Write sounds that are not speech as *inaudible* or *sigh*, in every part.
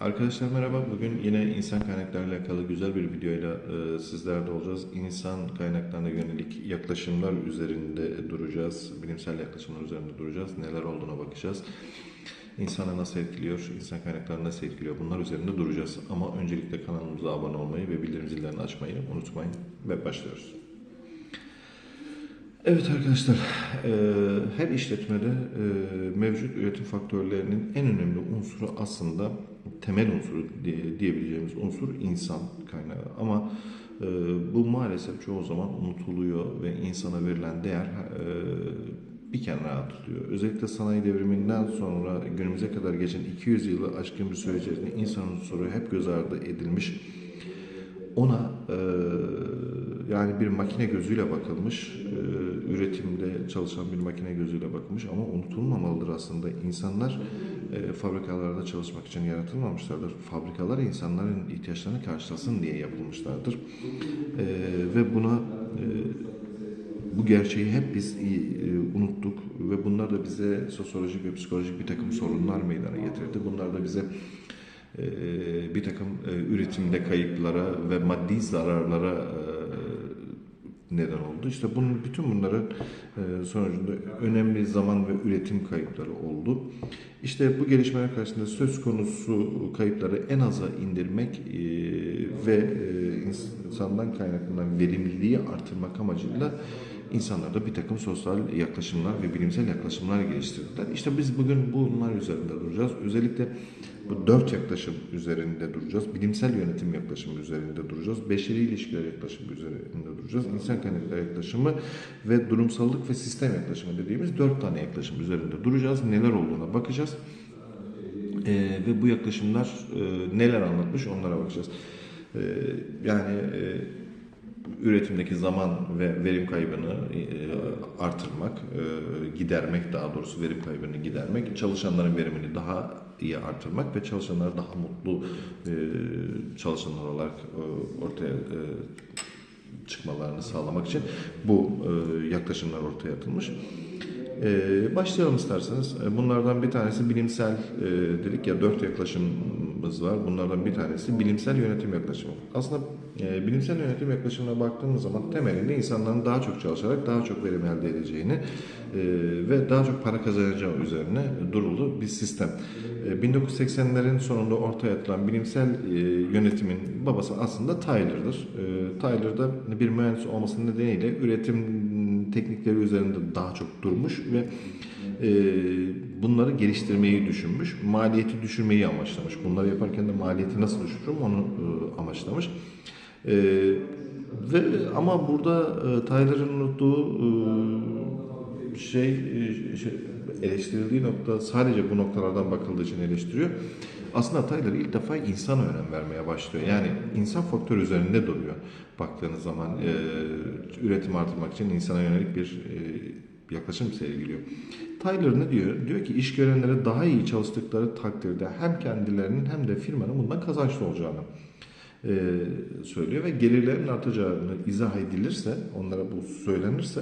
Arkadaşlar merhaba. Bugün yine insan kaynaklarıyla alakalı güzel bir videoyla e, sizlerle olacağız. İnsan kaynaklarına yönelik yaklaşımlar üzerinde duracağız. Bilimsel yaklaşımlar üzerinde duracağız. Neler olduğuna bakacağız. İnsanı nasıl etkiliyor, insan kaynaklarını nasıl etkiliyor bunlar üzerinde duracağız. Ama öncelikle kanalımıza abone olmayı ve bildirim zillerini açmayı unutmayın ve başlıyoruz. Evet arkadaşlar, eee, her işletmede eee, mevcut üretim faktörlerinin en önemli unsuru aslında temel unsuru diye- diyebileceğimiz unsur insan kaynağı. Ama eee, bu maalesef çoğu zaman unutuluyor ve insana verilen değer eee, bir kenara atılıyor. Özellikle sanayi devriminden sonra günümüze kadar geçen 200 yılı aşkın bir süre içerisinde insan unsuru hep göz ardı edilmiş ona e, yani bir makine gözüyle bakılmış, e, üretimde çalışan bir makine gözüyle bakılmış ama unutulmamalıdır aslında. İnsanlar e, fabrikalarda çalışmak için yaratılmamışlardır. Fabrikalar insanların ihtiyaçlarını karşılasın diye yapılmışlardır. E, ve buna bu gerçeği hep biz unuttuk ve bunlar da bize sosyolojik ve psikolojik bir takım sorunlar meydana getirdi. Bunlar da bize bir takım üretimde kayıplara ve maddi zararlara neden oldu. İşte bunun bütün bunların e, sonucunda önemli zaman ve üretim kayıpları oldu. İşte bu gelişmeler karşısında söz konusu kayıpları en aza indirmek e, ve e, insandan kaynaklanan verimliliği artırmak amacıyla insanlarda bir takım sosyal yaklaşımlar ve bilimsel yaklaşımlar geliştirdiler. İşte biz bugün bunlar üzerinde duracağız. Özellikle bu dört yaklaşım üzerinde duracağız. Bilimsel yönetim yaklaşımı üzerinde duracağız. Beşeri ilişkiler yaklaşımı üzerinde duracağız. İnsan kaynakları yaklaşımı ve durumsallık ve sistem yaklaşımı dediğimiz dört tane yaklaşım üzerinde duracağız. Neler olduğuna bakacağız. Ee, ve bu yaklaşımlar e, neler anlatmış onlara bakacağız. Ee, yani e, üretimdeki zaman ve verim kaybını e, artırmak, e, gidermek daha doğrusu verim kaybını gidermek, çalışanların verimini daha iyi artırmak ve çalışanları daha mutlu e, çalışanlar olarak ortaya çıkmalarını sağlamak için bu yaklaşımlar ortaya atılmış. Başlayalım isterseniz. Bunlardan bir tanesi bilimsel dedik ya dört yaklaşımımız var. Bunlardan bir tanesi bilimsel yönetim yaklaşımı. Aslında e, bilimsel yönetim yaklaşımına baktığımız zaman temelinde insanların daha çok çalışarak daha çok verim elde edeceğini e, ve daha çok para kazanacağı üzerine durulu bir sistem. E, 1980'lerin sonunda ortaya atılan bilimsel e, yönetimin babası aslında Tyler'dır. E, Tyler da bir mühendis olması nedeniyle üretim teknikleri üzerinde daha çok durmuş ve e, bunları geliştirmeyi düşünmüş. Maliyeti düşürmeyi amaçlamış. Bunları yaparken de maliyeti nasıl düşürürüm onu e, amaçlamış. E, ve ama burada e, Tyler'ın unuttuğu şey, şey eleştirildiği nokta sadece bu noktalardan bakıldığı için eleştiriyor. Aslında Tyler ilk defa insana önem vermeye başlıyor. Yani insan faktörü üzerinde duruyor. Baktığınız zaman e, üretim artırmak için insana yönelik bir e, yaklaşım sergiliyor. Tyler ne diyor? Diyor ki iş görenlere daha iyi çalıştıkları takdirde hem kendilerinin hem de firmanın bundan kazançlı olacağını e, söylüyor ve gelirlerin artacağını izah edilirse, onlara bu söylenirse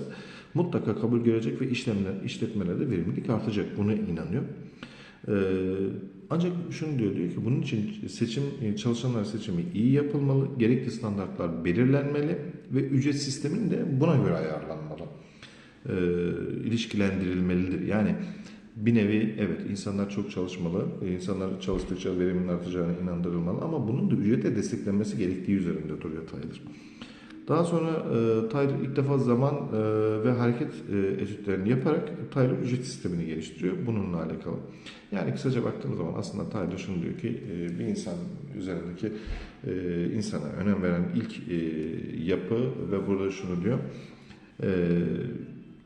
mutlaka kabul görecek ve işlemler, işletmelerde verimlilik artacak. Buna inanıyor. Ee, ancak şunu diyor, diyor ki bunun için seçim çalışanlar seçimi iyi yapılmalı, gerekli standartlar belirlenmeli ve ücret sisteminin de buna göre ayarlanmalı. Ee, ilişkilendirilmelidir. Yani bir nevi evet insanlar çok çalışmalı, insanlar çalıştıkça verimin artacağına inandırılmalı ama bunun da ücrete desteklenmesi gerektiği üzerinde duruyor Tyler. Daha sonra e, Tyler ilk defa zaman e, ve hareket e, etütlerini yaparak Tyler ücret sistemini geliştiriyor bununla alakalı. Yani kısaca baktığımız zaman aslında Tyler şunu diyor ki e, bir insan üzerindeki e, insana önem veren ilk e, yapı ve burada şunu diyor. E,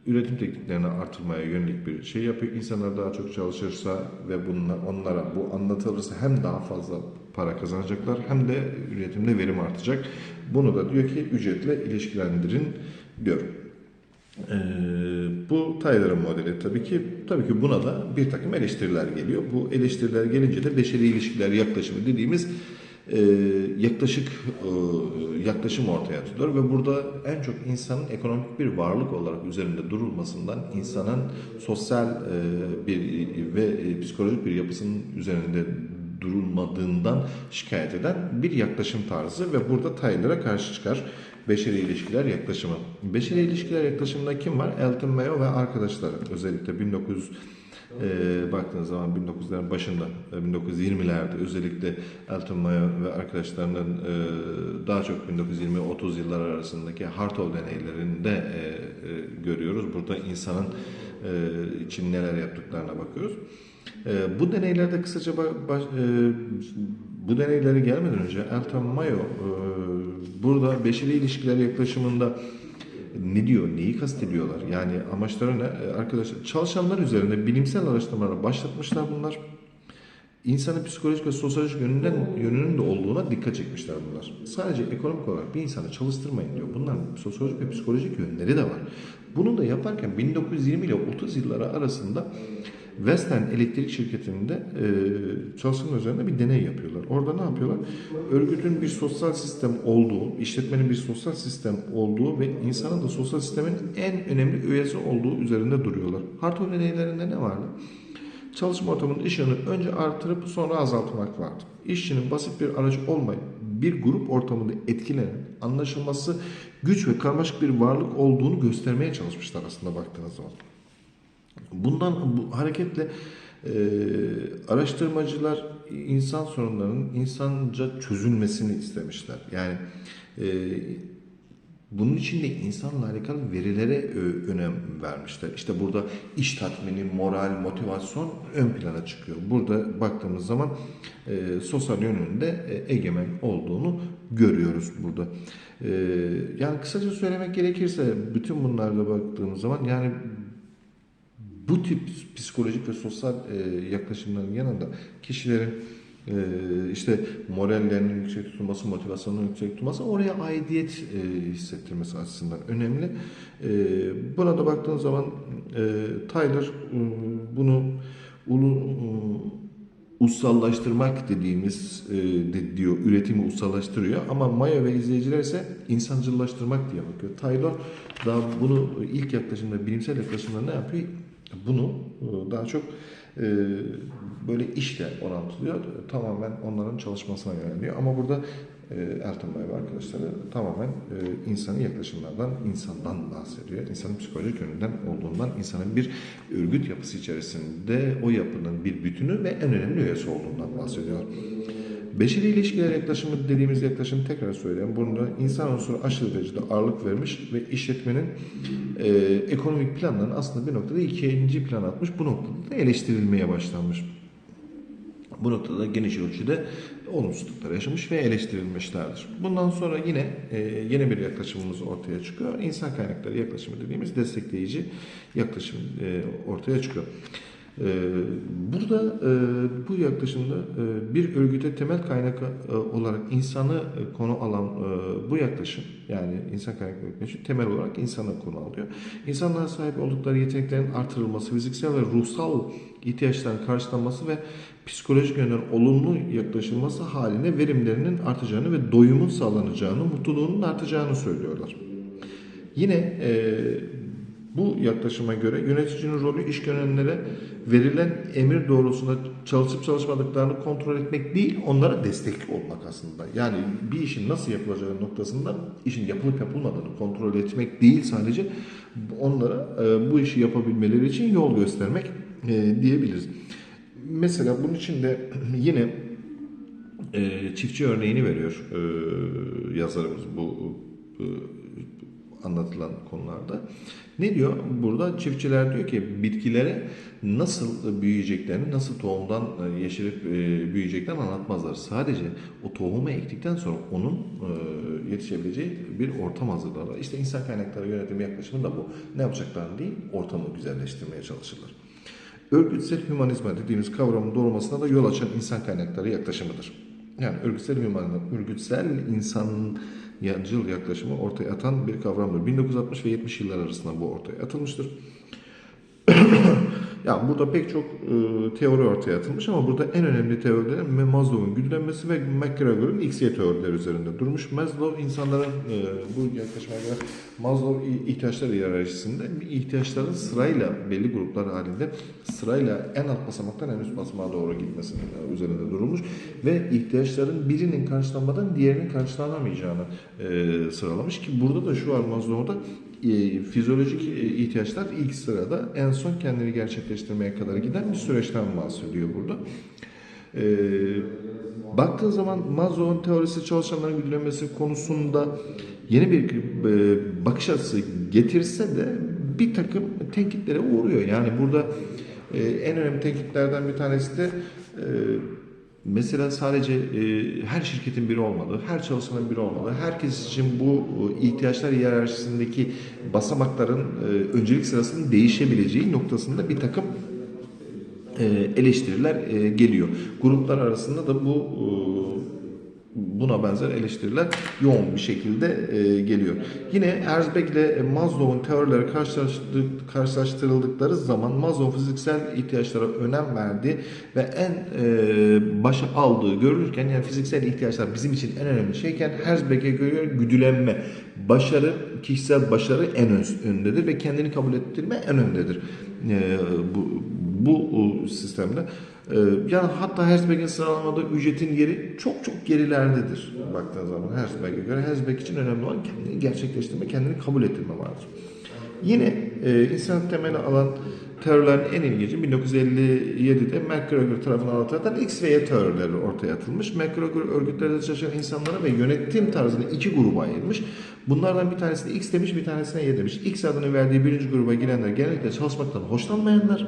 üretim tekniklerini artırmaya yönelik bir şey yapıyor. İnsanlar daha çok çalışırsa ve bununla, onlara bu anlatılırsa hem daha fazla para kazanacaklar hem de üretimde verim artacak. Bunu da diyor ki ücretle ilişkilendirin diyor. Ee, bu Tyler'ın modeli tabii ki tabii ki buna da bir takım eleştiriler geliyor. Bu eleştiriler gelince de beşeri ilişkiler yaklaşımı dediğimiz yaklaşık e, yaklaşım ortaya atılıyor ve burada en çok insanın ekonomik bir varlık olarak üzerinde durulmasından insanın sosyal e, bir ve e, psikolojik bir yapısının üzerinde durulmadığından şikayet eden bir yaklaşım tarzı ve burada Tyler'a karşı çıkar. Beşeri ilişkiler yaklaşımı. Beşeri ilişkiler yaklaşımında kim var? Elton Mayo ve arkadaşları. Özellikle 1900 e, baktığınız zaman 1900'lerin başında, e, 1920'lerde özellikle Elton Mayo ve arkadaşlarının e, daha çok 1920-30 yıllar arasındaki Hartov deneylerinde e, e, görüyoruz. Burada insanın e, için neler yaptıklarına bakıyoruz. E, bu deneylerde kısaca ba- baş- e, bu deneylere gelmeden önce Elton Mayo e, burada beşeri ilişkiler yaklaşımında ne diyor, neyi kastediyorlar? Yani amaçları ne? E, Arkadaşlar çalışanlar üzerinde bilimsel araştırmalar başlatmışlar bunlar. İnsanın psikolojik ve sosyolojik yönünden, yönünün de olduğuna dikkat çekmişler bunlar. Sadece ekonomik olarak bir insanı çalıştırmayın diyor. Bunların sosyolojik ve psikolojik yönleri de var. Bunu da yaparken 1920 ile 30 yılları arasında Western Elektrik Şirketi'nde e, çalışanlar üzerinde bir deney yapıyorlar. Orada ne yapıyorlar? Örgütün bir sosyal sistem olduğu, işletmenin bir sosyal sistem olduğu ve insanın da sosyal sistemin en önemli üyesi olduğu üzerinde duruyorlar. Hartog deneylerinde ne vardı? Çalışma ortamının ışığını önce artırıp sonra azaltmak vardı. İşçinin basit bir araç olmayıp bir grup ortamında etkilenen, anlaşılması güç ve karmaşık bir varlık olduğunu göstermeye çalışmışlar aslında baktığınız zaman. Bundan bu hareketle e, araştırmacılar insan sorunlarının insanca çözülmesini istemişler. Yani e, bunun için de insanla alakalı verilere önem vermişler. İşte burada iş tatmini, moral, motivasyon ön plana çıkıyor. Burada baktığımız zaman e, sosyal yönünde e, egemen olduğunu görüyoruz burada. E, yani kısaca söylemek gerekirse bütün bunlarda baktığımız zaman yani bu tip psikolojik ve sosyal e, yaklaşımların yanında kişilerin e, işte morallerinin yüksek tutulması, motivasyonunun yüksek tutulması oraya aidiyet e, hissettirmesi açısından önemli. E, buna da baktığın zaman e, Tyler e, bunu ulu e, ussallaştırmak dediğimiz e, de, diyor üretimi ussallaştırıyor ama Maya ve izleyiciler ise insancıllaştırmak diye bakıyor. Taylor daha bunu ilk yaklaşımda bilimsel yaklaşımda ne yapıyor? Bunu e, daha çok e, böyle işle orantılıyor. Tamamen onların çalışmasına yöneliyor. Ama burada e, Ertan Bey ve arkadaşları tamamen insani yaklaşımlardan, insandan bahsediyor. İnsanın psikolojik yönünden olduğundan, insanın bir örgüt yapısı içerisinde o yapının bir bütünü ve en önemli üyesi olduğundan bahsediyor. Beşeri ilişkiler yaklaşımı dediğimiz yaklaşım tekrar söyleyeyim. Bunda insan unsuru aşırı derecede ağırlık vermiş ve işletmenin e, ekonomik planlarını aslında bir noktada ikinci plan atmış. Bu noktada da eleştirilmeye başlanmış. Bu noktada geniş ölçüde olumsuzluklar yaşamış ve eleştirilmişlerdir. Bundan sonra yine e, yeni bir yaklaşımımız ortaya çıkıyor. İnsan kaynakları yaklaşımı dediğimiz destekleyici yaklaşım e, ortaya çıkıyor. E, burada e, bu yaklaşımda e, bir örgüte temel kaynak e, olarak insanı konu alan bu yaklaşım yani insan kaynakları yaklaşım temel olarak insanı konu alıyor. İnsanlara sahip oldukları yeteneklerin artırılması, fiziksel ve ruhsal ihtiyaçların karşılanması ve psikolojik yönden olumlu yaklaşılması haline verimlerinin artacağını ve doyumun sağlanacağını, mutluluğunun artacağını söylüyorlar. Yine bu yaklaşıma göre yöneticinin rolü iş görenlere verilen emir doğrultusunda çalışıp çalışmadıklarını kontrol etmek değil, onlara destek olmak aslında. Yani bir işin nasıl yapılacağı noktasında işin yapılıp yapılmadığını kontrol etmek değil sadece onlara e, bu işi yapabilmeleri için yol göstermek e, diyebiliriz. Mesela bunun için de *clears throat* yine e, çiftçi örneğini veriyor yazarımız bu anlatılan konularda. Ne diyor? Burada çiftçiler diyor ki bitkilere nasıl büyüyeceklerini, nasıl tohumdan e, yeşerip e, büyüyeceklerini anlatmazlar. Sadece o tohumu ektikten sonra onun e, yetişebileceği bir ortam hazırlarlar. İşte insan kaynakları yönetimi yaklaşımı da bu. Ne yapacaklarını değil, ortamı güzelleştirmeye çalışırlar. Örgütsel hümanizma dediğimiz kavramın doğurmasına da yol açan insan kaynakları yaklaşımıdır. Yani örgütsel hümanizma, örgütsel insan yancıl yaklaşımı ortaya atan bir kavramdır. 1960 ve 70 yıllar arasında bu ortaya atılmıştır. *clears throat* Ya burada pek çok e, teori ortaya atılmış ama burada en önemli teoriler Maslow'un güdülenmesi ve McGregor'un XY teorileri üzerinde durmuş. Maslow insanların e, bu yaklaşıma göre Maslow ihtiyaçlar hiyerarşisinde ihtiyaçların sırayla belli gruplar halinde sırayla en alt basamaktan en üst basamağa doğru gitmesinin üzerinde durulmuş ve ihtiyaçların birinin karşılanmadan diğerinin karşılanamayacağını e, sıralamış ki burada da şu var Maslow'da e, fizyolojik e, ihtiyaçlar ilk sırada en son kendini gerçekleştirmeye kadar giden bir süreçten bahsediyor burada. E, baktığın zaman Maslow'un teorisi çalışanların güdülenmesi konusunda yeni bir e, bakış açısı getirse de bir takım tenkitlere uğruyor. Yani burada en önemli tenkitlerden bir tanesi de Mesela sadece e, her şirketin biri olmalı, her çalışanın biri olmalı. Herkes için bu e, ihtiyaçlar hiyerarşisindeki basamakların e, öncelik sırasının değişebileceği noktasında bir takım e, eleştiriler e, geliyor. Gruplar arasında da bu e, buna benzer eleştiriler yoğun bir şekilde e, geliyor. Yine Herzberg ile Maslow'un teorileri karşılaştırıldıkları zaman Maslow fiziksel ihtiyaçlara önem verdi ve en e, başa aldığı görülürken yani fiziksel ihtiyaçlar bizim için en önemli şeyken Herzberg'e göre güdülenme, başarı, kişisel başarı en ön- öndedir ve kendini kabul ettirme en öndedir. E, bu bu o sistemde. Ee, yani hatta Herzberg'in sıralamada ücretin yeri çok çok gerilerdedir baktığın zaman Herzberg'e göre. Herzberg için önemli olan kendini gerçekleştirme, kendini kabul ettirme vardır. Yine e, insan temeli alan teorilerin en ilginci 1957'de McGregor tarafından anlatılan X ve Y teorileri ortaya atılmış. McGregor örgütlerde çalışan insanlara ve yönetim tarzını iki gruba ayırmış. Bunlardan bir tanesine X demiş, bir tanesine Y demiş. X adını verdiği birinci gruba girenler genellikle çalışmaktan hoşlanmayanlar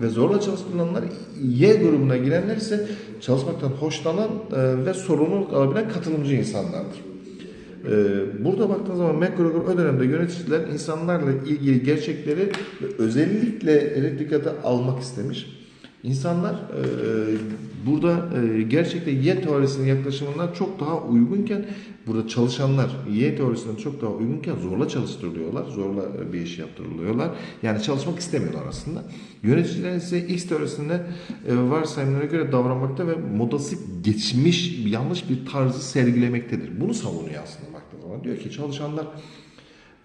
ve zorla çalıştırılanlar Y grubuna girenler ise çalışmaktan hoşlanan e, ve sorumluluk alabilen katılımcı insanlardır. E, Burada baktığınız zaman McGregor o dönemde yöneticiler insanlarla ilgili gerçekleri özellikle dikkate almak istemiş. İnsanlar e, burada e, gerçekten Y teorisinin yaklaşımından çok daha uygunken burada çalışanlar Y teorisinden çok daha uygunken zorla çalıştırılıyorlar. Zorla e, bir iş yaptırılıyorlar. Yani çalışmak istemiyorlar aslında. Yöneticiler ise X teorisinde e, varsayımlara göre davranmakta ve modası geçmiş yanlış bir tarzı sergilemektedir. Bunu savunuyor aslında baktığınız zaman. Diyor ki çalışanlar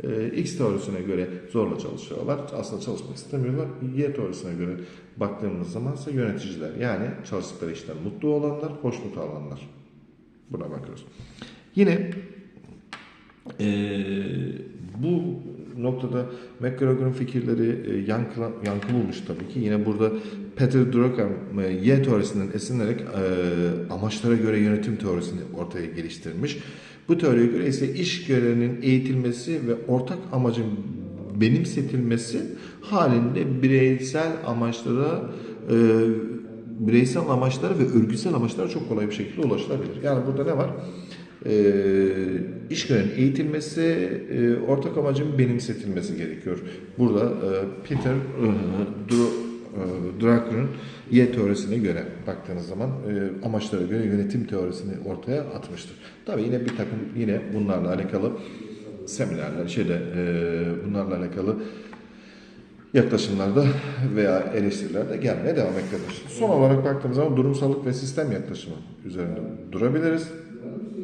e, X teorisine göre zorla çalışıyorlar. Aslında çalışmak istemiyorlar. Y teorisine göre baktığımız zaman ise yöneticiler yani çalıştıkları işten mutlu olanlar, hoşnut alanlar. Buna bakıyoruz. Yine e, bu noktada McGregor'un fikirleri e, yankı, yankı bulmuş tabii ki. Yine burada Peter Drucker e, Y teorisinden esinlenerek e, amaçlara göre yönetim teorisini ortaya geliştirmiş. Bu teoriye göre ise iş görevinin eğitilmesi ve ortak amacın benimsetilmesi halinde bireysel amaçlara e, bireysel amaçlara ve örgütsel amaçlara çok kolay bir şekilde ulaşılabilir. Yani burada ne var? E, iş görevinin eğitilmesi, e, ortak amacın benimsetilmesi gerekiyor. Burada e, Peter e, e, Drucker'ın Y teorisine göre baktığınız zaman e, amaçlara göre yönetim teorisini ortaya atmıştır. Tabii yine bir takım yine bunlarla alakalı seminerler, şeyde e, bunlarla alakalı yaklaşımlarda veya eleştirilerde gelmeye devam etmektedir. Son olarak baktığımız zaman durumsallık ve sistem yaklaşımı üzerinde durabiliriz.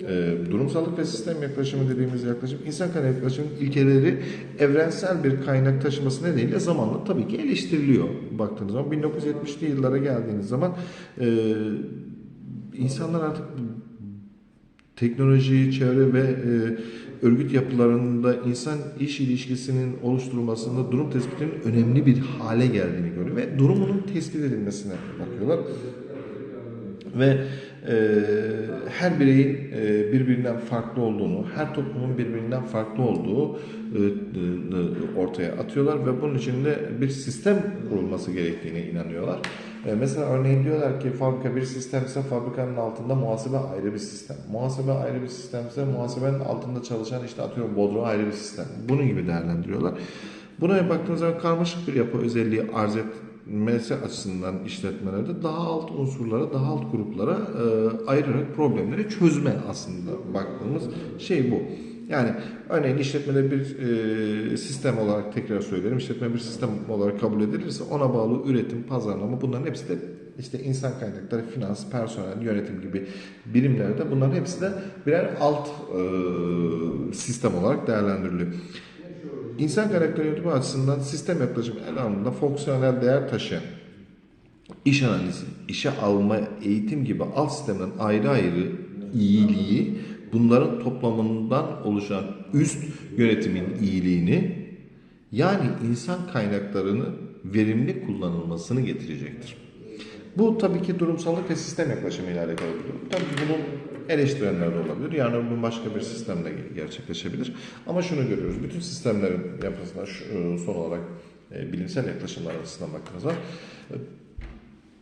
E, durumsallık ve sistem yaklaşımı dediğimiz yaklaşım insan kaynağı yaklaşımın ilkeleri evrensel bir kaynak taşıması nedeniyle zamanla tabii ki eleştiriliyor baktığınız zaman. 1970'li yıllara geldiğiniz zaman e, insanlar artık teknoloji, çevre ve e, örgüt yapılarında insan iş ilişkisinin oluşturulmasında durum tespitinin önemli bir hale geldiğini görüyor ve durumunun tespit edilmesine bakıyorlar. Ve her bireyin e, birbirinden farklı olduğunu, her toplumun birbirinden farklı olduğu e, ortaya atıyorlar ve bunun için de bir sistem kurulması gerektiğine inanıyorlar. E, mesela örneğin diyorlar ki fabrika bir sistemse fabrikanın altında muhasebe ayrı bir sistem. Muhasebe ayrı bir sistemse muhasebenin altında çalışan işte atıyorum bodrum ayrı bir sistem. Bunun gibi değerlendiriyorlar. Buna baktığınız zaman karmaşık bir yapı özelliği arz etmesi açısından işletmelerde daha alt unsurlara, daha alt gruplara e, ayırarak problemleri çözme aslında baktığımız şey bu. Yani örneğin işletmede bir e, sistem olarak tekrar söylerim. işletme bir sistem olarak kabul edilirse ona bağlı üretim, pazarlama bunların hepsi de işte insan kaynakları, finans, personel, yönetim gibi birimlerde bunların hepsi de birer alt e, sistem olarak değerlendiriliyor. İnsan kaynakları yönetimi açısından sistem yaklaşımı ele alındığında fonksiyonel değer taşıyan iş analizi, işe alma, eğitim gibi alt sistemden ayrı ayrı iyiliği bunların toplamından oluşan üst yönetimin iyiliğini yani insan kaynaklarını verimli kullanılmasını getirecektir. Bu tabii ki durumsallık ve sistem yaklaşımıyla alakalı bir durum. Tabii ki bunun eleştirenler de olabilir. Yani bu başka bir sistemle gerçekleşebilir. Ama şunu görüyoruz. Bütün sistemlerin yapısında şu, e, son olarak e, bilimsel yaklaşımlar açısından baktığınızda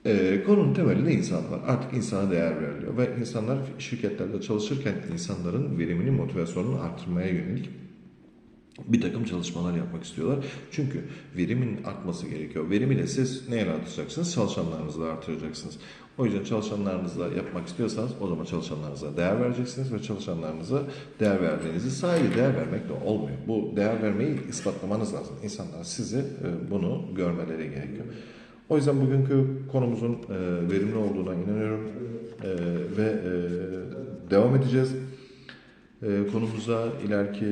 e, konunun temelinde insan var. Artık insana değer veriliyor. Ve insanlar şirketlerde çalışırken insanların verimini, motivasyonunu arttırmaya yönelik bir takım çalışmalar yapmak istiyorlar. Çünkü verimin artması gerekiyor. Verimi de siz neyle artıracaksınız? Çalışanlarınızla artıracaksınız. O yüzden çalışanlarınızla yapmak istiyorsanız o zaman çalışanlarınıza değer vereceksiniz ve çalışanlarınıza değer verdiğinizi sadece değer vermekle olmuyor. Bu değer vermeyi ispatlamanız lazım. İnsanlar sizi e, bunu görmeleri gerekiyor. O yüzden bugünkü konumuzun e, verimli olduğuna inanıyorum E, ve devam edeceğiz. Konumuza ileriki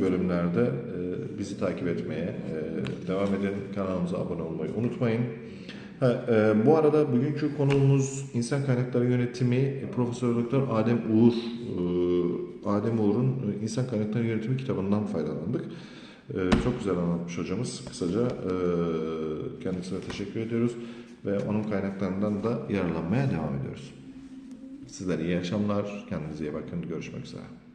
bölümlerde e, bizi takip etmeye e, devam edin. Kanalımıza abone olmayı unutmayın. Ha, e, bu arada bugünkü konuğumuz insan kaynakları yönetimi Profesör Doktor Adem Uğur. E, Adem Uğur'un e, insan kaynakları yönetimi kitabından faydalandık. E, çok güzel anlatmış hocamız. Kısaca e, kendisine teşekkür ediyoruz ve onun kaynaklarından da yararlanmaya devam ediyoruz. Sizlere iyi akşamlar. Kendinize iyi bakın. Görüşmek üzere.